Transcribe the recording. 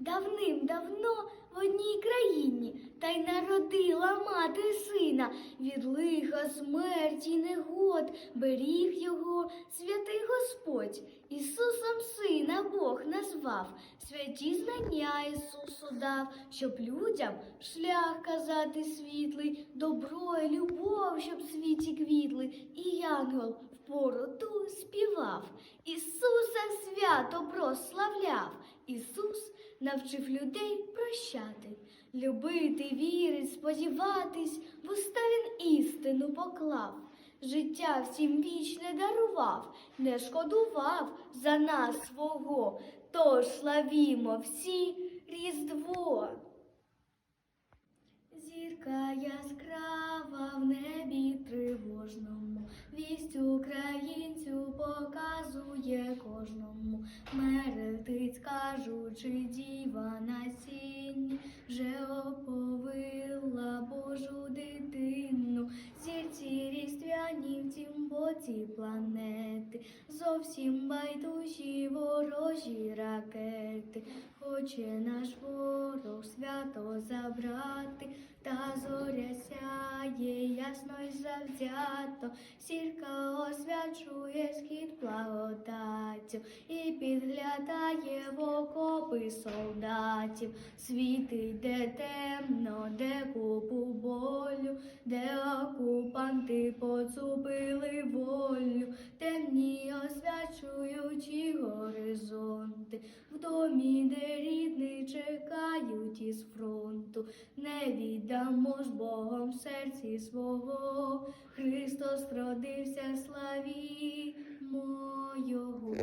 Давним-давно в одній країні та й народила мати сина від лиха смерті негод, беріг його святий Господь. Ісусом сина Бог назвав, святі знання Ісусу дав, щоб людям шлях казати світлий, добро і любов, щоб в світі квітли, і янгол в пороту співав. Ісуса свято прославляв. Ісус навчив людей прощати, любити, вірить, сподіватись, в уста він істину поклав. Життя всім вічне дарував, не шкодував за нас свого, тож славімо всі Різдво. Зірка яскрава в небі тривожному, вість українцю показує діва на сінні, вже оповила Божу дитину. Зірці різдвяні в тім боці планети, зовсім байдужі ворожі ракети. Хоче наш ворог свято забрати, та ясно й завзято, сірка освячує схід благодаттю і підглядає в окопи солдатів. Світить, де темно, де купу болю, де окупанти поцупили волю, темні освячуючи горизонти, в домі, де рідний чекають із фронту, не віддамо ж Богом серці свого, Христос родився, славі Його.